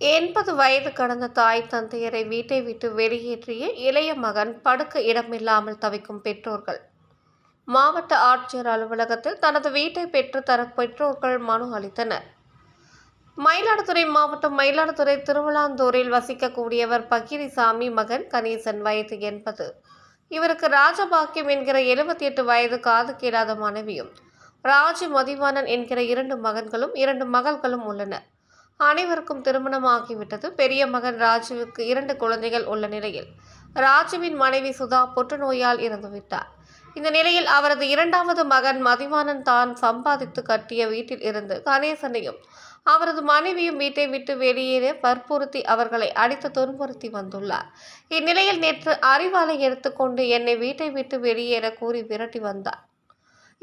எண்பது வயது கடந்த தாய் தந்தையரை வீட்டை விட்டு வெளியேற்றிய இளைய மகன் படுக்க இடமில்லாமல் தவிக்கும் பெற்றோர்கள். மாவட்ட ஆட்சியர் அலுவலகத்தில் தனது வீட்டை பெற்றுத்தர பெற்றோர்கள் மனு அளித்தனர். மயிலாடுதுறை மாவட்டம் மயிலாடுதுறை திருவிழாந்தூரில் வசிக்கக்கூடியவர் பகிரிசாமி மகன் கணேசன் வயது எண்பது. இவருக்கு ராஜபாக்கியம் என்கிற எழுபத்தி எட்டு வயது காது கேளாத மனைவியும் ராஜ மதிவாணன் என்கிற இரண்டு மகன்களும் இரண்டு மகள்களும் உள்ளனர். அனைவருக்கும் திருமணமாகிவிட்டது. பெரிய மகன் ராஜுவுக்கு இரண்டு குழந்தைகள் உள்ள நிலையில் ராஜுவின் மனைவி சுதா புற்றுநோயால் இறந்துவிட்டார் இந்த நிலையில் அவரது இரண்டாவது மகன் மதிவானன் தான் சம்பாதித்து கட்டிய வீட்டில் இருந்து கணேசனையும் அவரது மனைவியும் வீட்டை விட்டு வெளியேற வற்புறுத்தி அவர்களை அடித்து துன்புறுத்தி வந்துள்ளார். இந்நிலையில் நேற்று அறிவாலை எடுத்துக்கொண்டு என்னை வீட்டை விட்டு வெளியேற கூறி விரட்டி வந்தார்.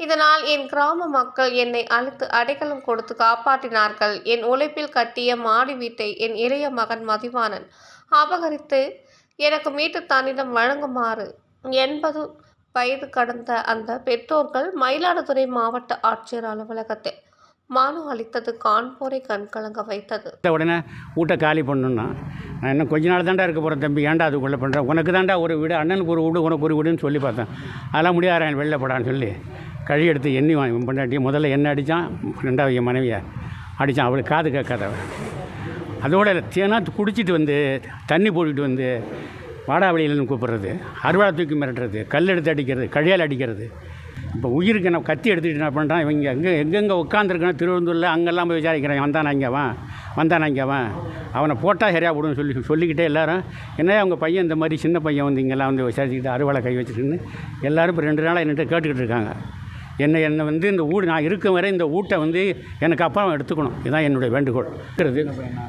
இதனால் என் கிராம மக்கள் என்னை அழுத்து அடைக்கலம் கொடுத்து காப்பாற்றினார்கள். என் உழைப்பில் கட்டிய மாடி வீட்டை என் இளைய மகன் மதிவானன் அபகரித்து எனக்கு மீட்டு தன்னிடம் வழங்குமாறு எண்பது வயது கடந்த அந்த பெற்றோர்கள் மயிலாடுதுறை மாவட்ட ஆட்சியர் அலுவலகத்தில் மனு அளித்தது கான்பூரை கண்கலங்க வைத்தது. உடனே வீட்டை காலி பண்ணணும்னா நான் இன்னும் கொஞ்ச நாள் தாண்டா இருக்க போகிறேன் தம்பி ஏன்டா அதுக்குள்ளே பண்ணுறேன் உனக்கு தாண்டா ஒரு வீடு அண்ணனுக்கு ஒரு வீடு உனக்கு ஒரு வீடுன்னு சொல்லி பார்த்தேன். அதெல்லாம் முடியாது வெளில போடான்னு சொல்லி. கழி எடுத்து எண்ணி வாங்கி பண்ணாட்டி முதல்ல என்ன அடித்தான் ரெண்டாவது என் மனைவியை அடித்தான் அவளுக்கு காது கேட்காத அதோட தேனா குடிச்சிட்டு வந்து தண்ணி போட்டுட்டு வந்து வாடாவளியிலன்னு கூப்பிட்றது அறுவாடை தூக்கி மிரட்டுறது கல் எடுத்து அடிக்கிறது கழியால் அடிக்கிறது. இப்போ உயிருக்கு நான் கத்தி எடுத்துக்கிட்டு என்ன பண்ணுறான் இவங்க எங்கே எங்கெங்கே உட்காந்துருக்கணும் திருவந்தூரில் அங்கெல்லாம் போய் விசாரிக்கிறேன். வந்தானா இங்கே அவன் வந்தானா இங்கே அவன் அவனை போட்டால் சரியாக போடுன்னு சொல்லி சொல்லிக்கிட்டே எல்லாரும் என்ன அவங்க பையன் இந்த மாதிரி சின்ன பையன் வந்து இங்கெல்லாம் வந்து விசாரிச்சுக்கிட்டு அறுவாலை கை வச்சுட்டுன்னு எல்லோரும் இப்போ ரெண்டு நாளாக என்கிட்ட கேட்டுக்கிட்டு இருக்காங்க. என்னை என்னை வந்து இந்த வீடு நான் இருக்கும் வரை இந்த வீட்டை வந்து எனக்கு அப்புறம் எடுத்துக்கணும். இதுதான் என்னுடைய வேண்டுகோள். இருக்கிறது.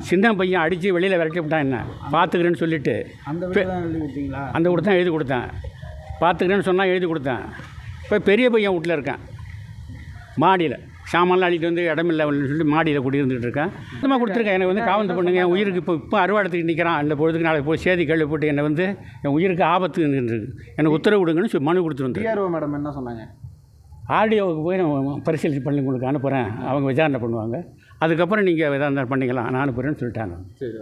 சின்ன பையன் அடித்து வெளியில் விரட்டி விட்டான் என்ன? பார்த்துக்கிறேன்னு சொல்லிட்டு அந்த வீடு தான் எழுதி கொடுத்தேன். பார்த்துக்கிறேன்னு சொன்னால் எழுதி கொடுத்தேன். இப்போ பெரிய பையன் வீட்டில் இருக்கேன். மாடியில். சாமான்லாம் அள்ளிட்டு வந்து இடமில்லைன்னு சொல்லி மாடியில் குடியிருந்துட்டு இருக்கேன். சுத்தமாக கொடுத்துருக்கேன் எனக்கு வந்து காவந்து பண்ணுங்க. என் உயிருக்கு இப்போ இப்போ அறுவாடத்துக்கு நிற்கிறான் அந்த பொழுதுக்கு நாளைக்கு போய் சேதி கேள்விப்பட்டு என்னை வந்து என் உயிருக்கு ஆபத்து இருக்கு. எனக்கு உத்தரவு கொடுங்கன்னு சொல்லி மனு டிஆர்ஓ மேடம் என்ன சொன்னாங்க? ஆடியோவுக்கு போய் நான் பரிசீலனை பண்ணி உங்களுக்கு அனுப்புகிறேன் அவங்க விசாரணை பண்ணுவாங்க. அதுக்கப்புறம் நீங்கள் விசாரணை பண்ணிக்கலாம். நான் அனுப்புகிறேன்னு சொல்லிட்டாங்க. சரி